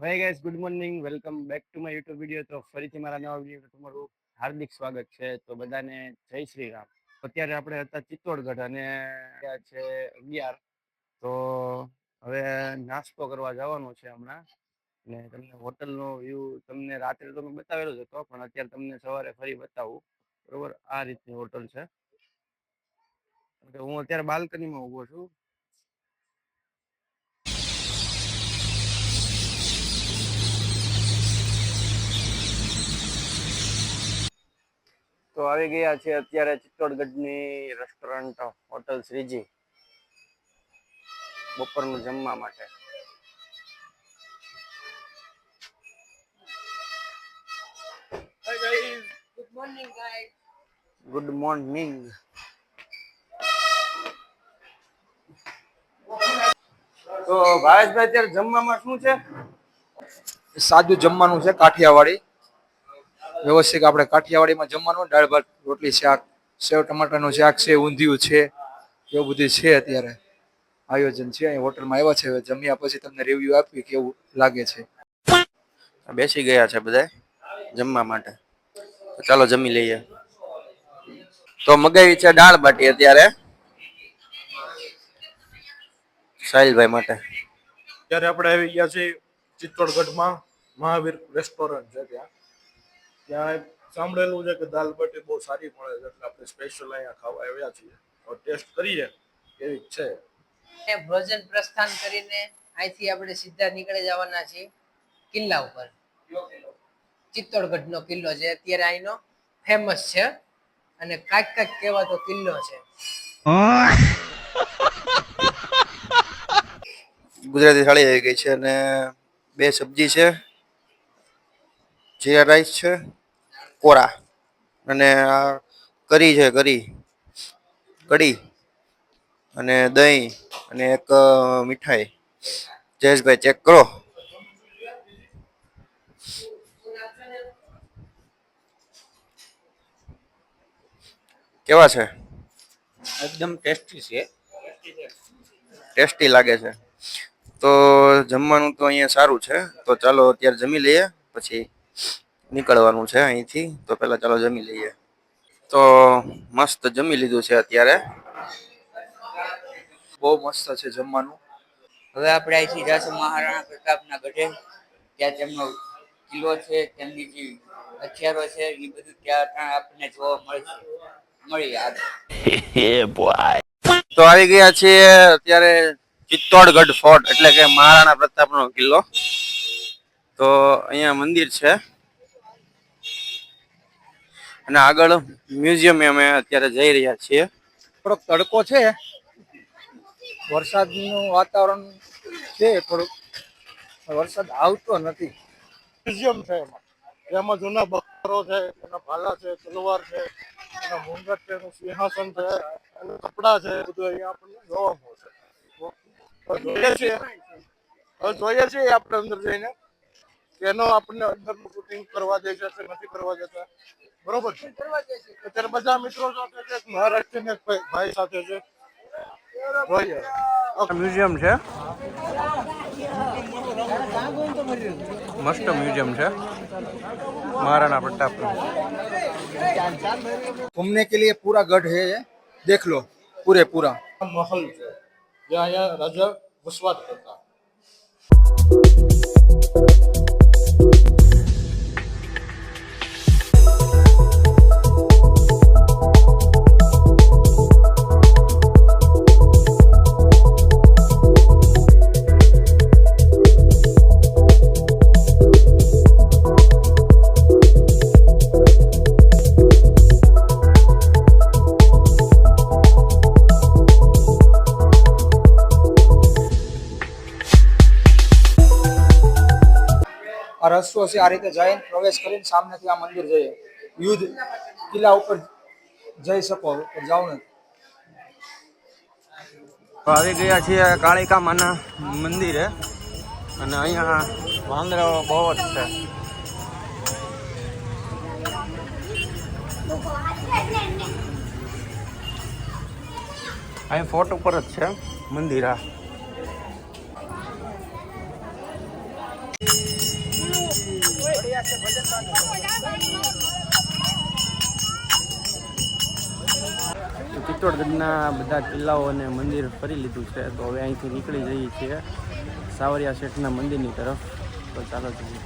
Hi guys good morning welcome back to my YouTube video તો ફરીથી મારા નવા વીડિયો તમારું હાર્દિક સ્વાગત છે. તો બધાને જય શ્રી રામ. અત્યારે આપણે હતા ચિત્તોડગઢ અને છે અગિયાર. તો હવે નાસ્તો કરવા જવાનો છે હમણાં. ને તમને હોટલનો વ્યૂ તમને રાત્રે તો મેં બતાવેલો જ હતો, પણ અત્યારે તમને સવારે ફરી બતાવું. બરોબર? આ રીતની હોટલ છે. હું અત્યારે બાલ્કનીમાં ઊભો છું. તો આવી ગયા છે અત્યારે ચિત્તોડગઢની રેસ્ટોરન્ટ હોટલ શ્રીજી. બપોરનું જમવા માટે. Good guys. ગુડ મોર્નિંગ તો ભાવેશભાઈ અત્યારે જમવામાં શું છે? સાદું જમવાનું છે કાઠિયાવાડી. વ્યવસ્થિત આપણે કાઠિયાવાડીમાં જમવાનું દાળ ભાત રોટલી શાક સેવ ટમાટરનું શાક છે ઊંધિયું છે એવું બધું છે અત્યારે. આયોજન છે અહીં હોટલમાં આવ્યા છે જમ્યા પછી તમને રિવ્યુ આપી કેવું લાગે છે. બેસી ગયા છે બધા જમવા માટે. ચાલો જમી લઈએ. તો મગાવી છે દાળ બાટી અત્યારે. સાહિલભાઈ માટે. ત્યારે આપણે આવી ગયા છીએ ચિત્તોડગઢમાં મહાવીર રેસ્ટોરન્ટ છે ત્યાં. ત્યાં સાંભળેલું છે કે દાલ બાટી બહુ સારી મળે છે એટલે આપણે સ્પેશિયલ અહીંયા ખાવા આવ્યા છીએ. તો ટેસ્ટ કરીએ એવી છે. એ ભોજન પ્રસ્થાન કરીને અહીંથી આપણે સીધા નીકળી જવાના છીએ કિલ્લા ઉપર. ચિત્તોડગઢનો કિલ્લો છે અત્યારે અહીંનો ફેમસ છે અને કાંઈક કાંઈક કહેવાતો કિલ્લો છે. ગુજરાતી થાળી આવી ગઈ છે અને બે સબ્જી છે. જીરા રાઈસ છે કોરા. અને આ કરી છે કરી કઢી અને દહીં અને એક મીઠાઈ. જયેશભાઈ ચેક કરો. કેવા છે? એકદમ ટેસ્ટી છે. ટેસ્ટી લાગે છે. તો જમવાનું તો અહીંયા સારું છે. તો ચાલો અત્યારે જમી લઈએ પછી નીકળવાનું છે અહીંથી. તો પહેલાં ચાલો જમી લઈએ. તો મસ્ત જમી લીધું છે અત્યારે. બહુ મસ્ત છે જમવાનું. હવે આપણે અહીંથી જશું મહારાણા પ્રતાપના ગઢે. ત્યાં તેમનો કિલ્લો છે તેમની જે હથિયારો છે એ બધું ત્યાં આપણને જોવા મળશે. મળી આવે તો આવી ગયા છીએ અત્યારે ચિત્તોડગઢ ફોર્ટ એટલે કે મહારાણા પ્રતાપનો કિલ્લો. તો અહીંયા મંદિર છે. અને આગળ મ્યુઝિયમ અમે અત્યારે જઈ રહ્યા છીએ. થોડોક તડકો છે. વરસાદનું વાતાવરણ છે, થોડુંક. વરસાદ આવતો નથી. મ્યુઝિયમ છે એમાં. એમાં જૂના બકરો છે, એના ભાલા છે, તલવાર છે, એના મુંગટ છે, એનું સિંહાસન છે એના કપડાં છે, બધું અહીંયા આપણને જોવા મળશે જોઈએ છીએ. જોઈએ છીએ આપણે અંદર જઈને. એનો આપણને અંદરનું શૂટિંગ કરવા દે છે કે નથી કરવા દેતા બરોબર છે અત્યારે બધા મિત્રો સાથે છે એક મહારાષ્ટ્રના એક ભાઈ- ભાઈ સાથે છે જોઈએ મ્યુઝિયમ છે મસ્ત મ્યુઝિયમ છે મહારાણા પ્રતાપ घूमने के लिए पूरा गढ़ है ये देख लो पूरे पूरा મહલ છે જ્યાં અહીંયા રાજા વસવાટ કરતા આ રસ્તો છે, આ રીતે જઈને પ્રવેશ કરીને સામેથી આ મંદિર જઈએ. યુદ્ધ કિલ્લા ઉપર જઈ શકો ઉપર જાઓ ને. આવી ગયા છીએ કાળિકા માના મંદિરે અને અહીંયા વાંદરાઓ બહુ જ છે. અહીં ફોટ ઉપર જ છે મંદિર આ. ચિત્તોડગઢના બધા કિલ્લાઓ અને મંદિર ફરી લીધું છે. તો હવે અહીંથી નીકળી જઈએ છીએ સાવરિયા શેઠના મંદિરની તરફ. તો ચાલો જઈએ.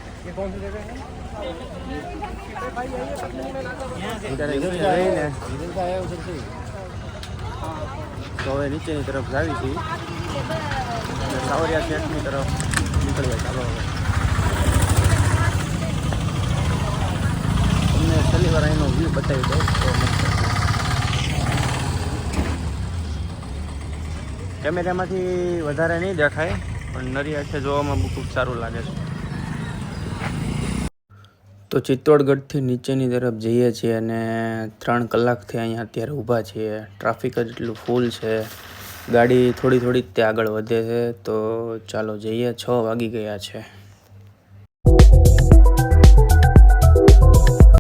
તો હવે નીચેની તરફ જાવી છીએ. સાવરિયા શેઠની તરફ નીકળીએ. ચાલો હવે તમને છેલ્લી વાર અહીંનો વ્યૂ બતાવી દઉં. તો મસ્ત કેમેરામાંથી વધારે નહીં દેખાય પણ નરી આંખે જોવામાં બહુ ખૂબ સારું લાગે છે. તો ચિત્તોડગઢથી નીચેની તરફ જઈએ છીએ અને ત્રણ કલાકથી અહીંયા અત્યારે ઊભા છીએ. ટ્રાફિક જ એટલું ફૂલ છે. ગાડી થોડી થોડી જ તે આગળ વધે છે. તો ચાલો જઈએ છ વાગી ગયા છે.